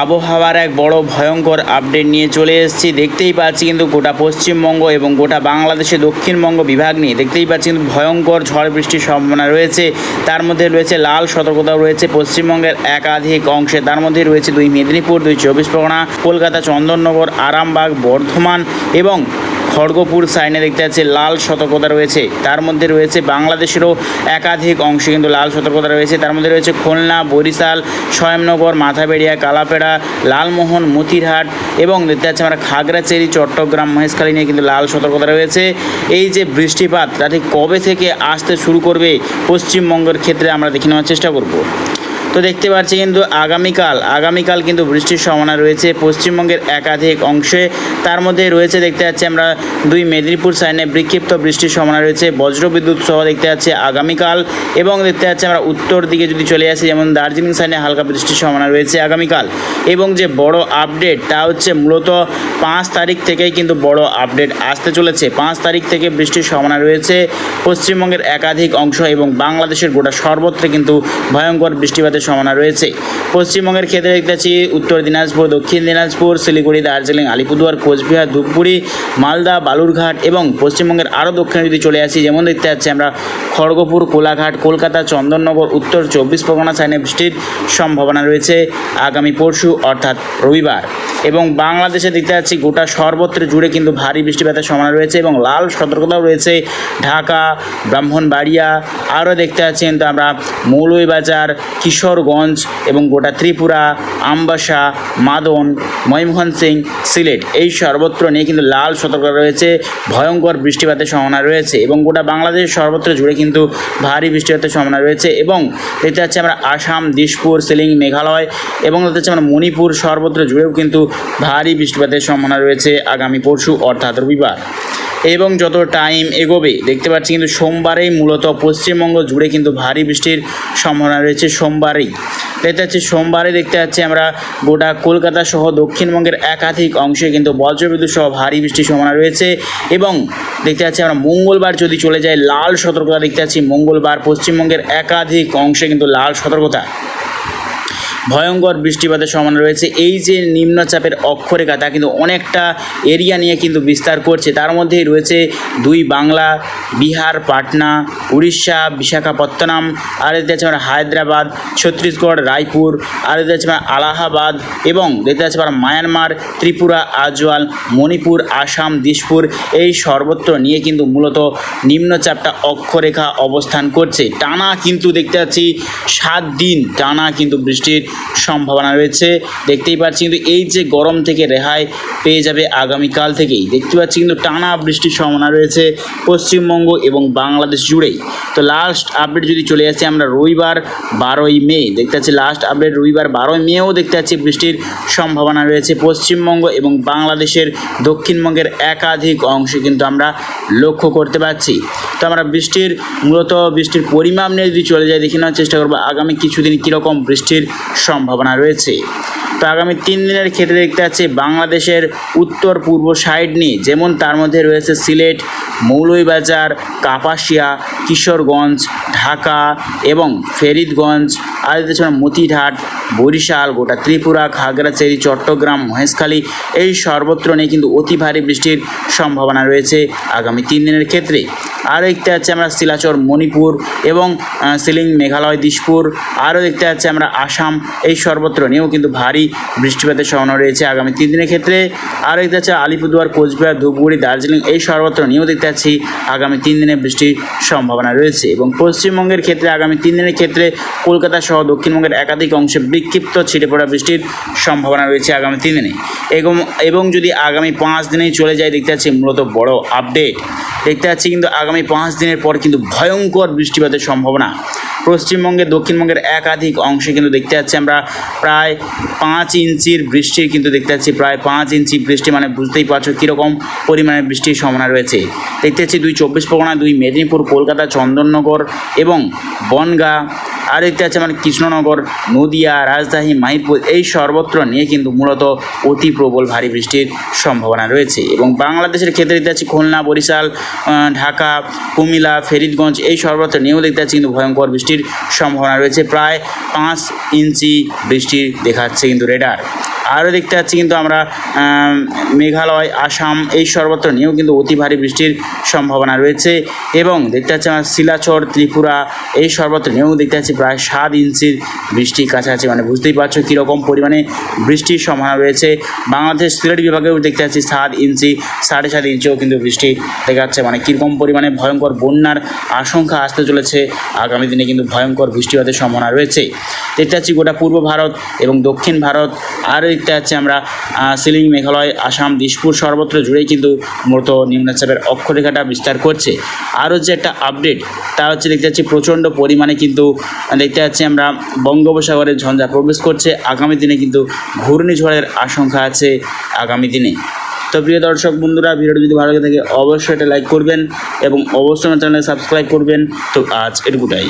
আবহাওয়ার এক বড় ভয়ঙ্কর আপডেট নিয়ে চলে এসেছি। দেখতেই পাচ্ছি কিন্তু গোটা পশ্চিমবঙ্গ এবং গোটা বাংলাদেশে দক্ষিণবঙ্গ বিভাগ নিয়ে। দেখতেই পাচ্ছি কিন্তু ভয়ঙ্কর ঝড় বৃষ্টির সম্ভাবনা রয়েছে। তার মধ্যে রয়েছে লাল সতর্কতা রয়েছে পশ্চিমবঙ্গের একাধিক অংশে। তার মধ্যে রয়েছে দুই মেদিনীপুর, দুই চব্বিশ পরগনা, কলকাতা, চন্দননগর, আরামবাগ, বর্ধমান এবং খড়গপুর সাইনে দেখতে পাচ্ছি লাল সতর্কতা রয়েছে। তার মধ্যে রয়েছে বাংলাদেশেরও একাধিক অংশে কিন্তু লাল সতর্কতা রয়েছে। তার মধ্যে রয়েছে খুলনা, বরিশাল, স্বয়ংনগর, মাথাবেড়িয়া, কালাপেড়া, লালমোহন, মতিরহাট এবং দেখতে পাচ্ছি আমরা খাগড়াচেরি চট্টগ্রাম, মহেশখালী নিয়ে কিন্তু লাল সতর্কতা রয়েছে। এই যে বৃষ্টিপাত, তা ঠিক কবে থেকে আসতে শুরু করবে? পশ্চিমবঙ্গের ক্ষেত্রে আমরা দেখে নেওয়ার চেষ্টা করব। তো দেখতে পাচ্ছি কিন্তু আগামীকাল আগামীকাল কিন্তু বৃষ্টির সম্ভাবনা রয়েছে পশ্চিমবঙ্গের একাধিক অংশে। তার মধ্যে রয়েছে দেখতে পাচ্ছি আমরা দুই মেদিনীপুর সাইনে বিক্ষিপ্ত বৃষ্টির সম্ভাবনা রয়েছে, বজ্রবিদ্যুৎ সহ দেখতে পাচ্ছি আগামীকাল এবং দেখতে পাচ্ছি আমরা উত্তর দিকে যদি চলে আসি, যেমন দার্জিলিং সাইনে হালকা বৃষ্টির সম্ভাবনা রয়েছে আগামীকাল। এবং যে বড় আপডেট, তা হচ্ছে মূলত পাঁচ তারিখ থেকেই কিন্তু বড় আপডেট আসতে চলেছে। পাঁচ তারিখ থেকে বৃষ্টির সম্ভাবনা রয়েছে পশ্চিমবঙ্গের একাধিক অংশ এবং বাংলাদেশের গোটা সর্বত্র কিন্তু ভয়ঙ্কর বৃষ্টিপাতের সম্ভাবনা রয়েছে। পশ্চিমবঙ্গের ক্ষেত্রে দেখতে পাচ্ছি উত্তর দিনাজপুর, দক্ষিণ দিনাজপুর, শিলিগুড়ি, দার্জিলিং, আলিপুরদুয়ার, কোচবিহার, ধূপগুড়ি, মালদা, বালুরঘাট এবং পশ্চিমবঙ্গের আরও দক্ষিণে যদি চলে আসি, যেমন দেখতে পাচ্ছি আমরা খড়গপুর, কোলাঘাট, কলকাতা, চন্দননগর, উত্তর চব্বিশ পরগনা, সাইনে বৃষ্টির সম্ভাবনা রয়েছে আগামী পরশু অর্থাৎ রবিবার। এবং বাংলাদেশে দেখতে পাচ্ছি গোটা সর্বত্র জুড়ে কিন্তু ভারী বৃষ্টিপাতের সম্ভাবনা রয়েছে এবং লাল সতর্কতাও রয়েছে। ঢাকা, ব্রাহ্মণবাড়িয়া, আরও দেখতে পাচ্ছি কিন্তু আমরা মৌলভীবাজার কিশোরগঞ্জ এবং গোটা ত্রিপুরা, আমবাসা, মাদন ময়মোহন সিং সিলেট এই সর্বত্র নিয়ে কিন্তু লাল সতর্কতা রয়েছে, ভয়ঙ্কর বৃষ্টিপাতের সম্ভাবনা রয়েছে এবং গোটা বাংলাদেশ সর্বত্র জুড়ে কিন্তু ভারী বৃষ্টিপাতের সম্ভাবনা রয়েছে এবং দেখতে পাচ্ছি আমরা আসাম দিশপুর সিলিং, মেঘালয় এবং দেখতে পাচ্ছি আমরা মণিপুর সর্বত্র জুড়েও কিন্তু ভারী বৃষ্টিপাতের সম্ভাবনা রয়েছে আগামী পরশু অর্থাৎ রবিবার। এবং যত টাইম এগোবে, দেখতে পাচ্ছি কিন্তু সোমবারেই মূলত পশ্চিমবঙ্গ জুড়ে কিন্তু ভারী বৃষ্টির সম্ভাবনা রয়েছে সোমবারেই। দেখতে পাচ্ছি সোমবারে দেখতে পাচ্ছি আমরা গোটা কলকাতা সহ দক্ষিণবঙ্গের একাধিক অংশে কিন্তু বজ্রবিদ্যুৎ সহ ভারী বৃষ্টির সম্ভাবনা রয়েছে এবং দেখতে পাচ্ছি আমরা মঙ্গলবার যদি চলে যাই লাল সতর্কতা, দেখতে পাচ্ছি মঙ্গলবার পশ্চিমবঙ্গের একাধিক অংশে কিন্তু লাল সতর্কতা। ভয়ঙ্কর বৃষ্টিপাতের সম্ভাবনা রয়েছে। এই যে নিম্নচাপের অক্ষরেখা, তা কিন্তু অনেকটা এরিয়া নিয়ে কিন্তু বিস্তার করছে। তার মধ্যেই রয়েছে দুই বাংলা, বিহার, পাটনা, উড়িষ্যা, বিশাখাপত্তনম, আর দেখতে পাচ্ছি আমরা হায়দ্রাবাদ, ছত্তিশগড়, রায়পুর, আর দেখতে পাচ্ছি আমরা আলাহাবাদ এবং দেখতে পাচ্ছি আমরা মায়ানমার, ত্রিপুরা, আজওয়াল, মণিপুর, আসাম দিশপুর এই সর্বত্র নিয়ে কিন্তু মূলত নিম্নচাপটা অক্ষরেখা অবস্থান করছে। টানা কিন্তু দেখতে পাচ্ছি সাত দিন টানা কিন্তু বৃষ্টির সম্ভাবনা রয়েছে। দেখতেই পাচ্ছি কিন্তু এই যে গরম থেকে রেহাই পেয়ে যাবে আগামীকাল থেকেই। দেখতে পাচ্ছি কিন্তু টানা বৃষ্টির সম্ভাবনা রয়েছে পশ্চিমবঙ্গ এবং বাংলাদেশ জুড়েই। তো লাস্ট আপডেট যদি চলে আসছে আমরা রবিবার বারোই মে, দেখতে পাচ্ছি লাস্ট আপডেট রবিবার বারোই মেও দেখতে পাচ্ছি বৃষ্টির সম্ভাবনা রয়েছে পশ্চিমবঙ্গ এবং বাংলাদেশের দক্ষিণবঙ্গের একাধিক অংশে কিন্তু আমরা লক্ষ্য করতে পারছি। তো আমরা বৃষ্টির, মূলত বৃষ্টির পরিমাণ নিয়ে যদি চলে যাই, দেখে নেওয়ার চেষ্টা করব আগামী কিছুদিন কীরকম বৃষ্টির সম্ভাবনা রয়েছে। তো আগামী তিন দিনের ক্ষেত্রে দেখতে পাচ্ছি বাংলাদেশের উত্তর পূর্ব সাইড নিয়ে, যেমন তার মধ্যে রয়েছে সিলেট মৌলইবাজার কাপাসিয়া, কিশোরগঞ্জ, ঢাকা এবং ফেরিদগঞ্জ, আর মতিঘাট বরিশাল, গোটা ত্রিপুরা, খাগড়াছড়ি, চট্টগ্রাম, মহেশখালী, এই সর্বত্র নিয়ে কিন্তু অতি ভারী বৃষ্টির সম্ভাবনা রয়েছে আগামী তিন দিনের ক্ষেত্রে। আর দেখতে পাচ্ছি আমরা শিলাচর, মণিপুর এবং সিলিং মেঘালয় দিশপুর আরও দেখতে পাচ্ছি আমরা আসাম, এই সর্বত্র নিয়েও কিন্তু ভারী বৃষ্টিপাতের সম্ভাবনা রয়েছে আগামী তিন দিনের ক্ষেত্রে। আর দেখতে পাচ্ছি আলিপুরদুয়ার, কোচবিহার, ধূপগুড়ি, দার্জিলিং, এই সর্বত্র নিয়েও দেখতে পাচ্ছি আগামী তিন দিনে বৃষ্টির সম্ভাবনা রয়েছে এবং পশ্চিমবঙ্গের ক্ষেত্রে আগামী তিন দিনের ক্ষেত্রে কলকাতা সহ দক্ষিণবঙ্গের একাধিক অংশে বিক্ষিপ্ত ছিটে পড়া বৃষ্টির সম্ভাবনা রয়েছে আগামী তিন দিনে। এবং এবং যদি আগামী পাঁচ দিনেই চলে যায়, দেখতে পাচ্ছি মূলত বড় আপডেট। দেখতে পাচ্ছি কিন্তু আগামী পাঁচ দিনের পর কিন্তু ভয়ঙ্কর বৃষ্টিপাতের সম্ভাবনা। পশ্চিমবঙ্গের, দক্ষিণবঙ্গের একাধিক অংশে কিন্তু দেখতে পাচ্ছি আমরা প্রায় পাঁচ ইঞ্চির বৃষ্টির কিন্তু দেখতে পাচ্ছি, প্রায় পাঁচ ইঞ্চি বৃষ্টি মানে বুঝতেই পারছ কীরকম পরিমাণে বৃষ্টির সম্ভাবনা রয়েছে। দেখতে পাচ্ছি দুই চব্বিশ পরগনা, দুই মেদিনীপুর, কলকাতা, চন্দননগর এবং বনগা আর দেখতে পাচ্ছি মানে কৃষ্ণনগর, নদিয়া রাজশাহী মাহিরপুর এই সর্বত্র নিয়ে কিন্তু মূলত অতি প্রবল ভারী বৃষ্টির সম্ভাবনা রয়েছে। এবং বাংলাদেশের ক্ষেত্রে দেখতে পাচ্ছি খুলনা, বরিশাল ঢাকা কুমিলা ফেরিদগঞ্জ এই সর্বত্র নিয়মিত দেখতে কিন্তু ভয়ঙ্কর বৃষ্টির সম্ভাবনা রয়েছে। প্রায় পাঁচ ইঞ্চি বৃষ্টি দেখাচ্ছে কিন্তু রেডার আরও দেখতে পাচ্ছি কিন্তু আমরা মেঘালয়, আসাম, এই সর্বত্র নিয়েও কিন্তু অতি ভারী বৃষ্টির সম্ভাবনা রয়েছে। এবং দেখতে পাচ্ছি আমরা শিলাচর, ত্রিপুরা, এই সর্বত্র নিয়েও দেখতে পাচ্ছি প্রায় সাত ইঞ্চির বৃষ্টির কাছাকাছি। মানে বুঝতেই পারছ কীরকম পরিমাণে বৃষ্টির সম্ভাবনা রয়েছে। বাংলাদেশ সিলেট বিভাগেও দেখতে পাচ্ছি সাত ইঞ্চি, সাড়ে সাত ইঞ্চিও কিন্তু বৃষ্টি দেখা যাচ্ছে মানে কীরকম পরিমাণে ভয়ঙ্কর বন্যার আশঙ্কা আসতে চলেছে। আগামী দিনে কিন্তু ভয়ঙ্কর বৃষ্টিপাতের সম্ভাবনা রয়েছে। দেখতে পাচ্ছি গোটা পূর্ব ভারত এবং দক্ষিণ ভারত, আরও দেখতে পাচ্ছি আমরা সিলিং মেঘালয়, আসাম দিশপুর সর্বত্র জুড়েই কিন্তু মূলত নিম্নচাপের অক্ষরেখাটা বিস্তার করছে। আরও যে একটা আপডেট তা হচ্ছে দেখতে পাচ্ছি প্রচণ্ড পরিমাণে কিন্তু, দেখতে পাচ্ছি আমরা বঙ্গোপসাগরের ঝঞ্ঝা প্রবেশ করছে। আগামী দিনে কিন্তু ঘূর্ণিঝড়ের আশঙ্কা আছে আগামী দিনে। তো প্রিয় দর্শক বন্ধুরা, ভিডিওটি যদি ভালো লাগে থাকে, অবশ্যই এটা লাইক করবেন এবং অবশ্যই আমার চ্যানেলে সাবস্ক্রাইব করবেন। তো আজ এটুকুটাই।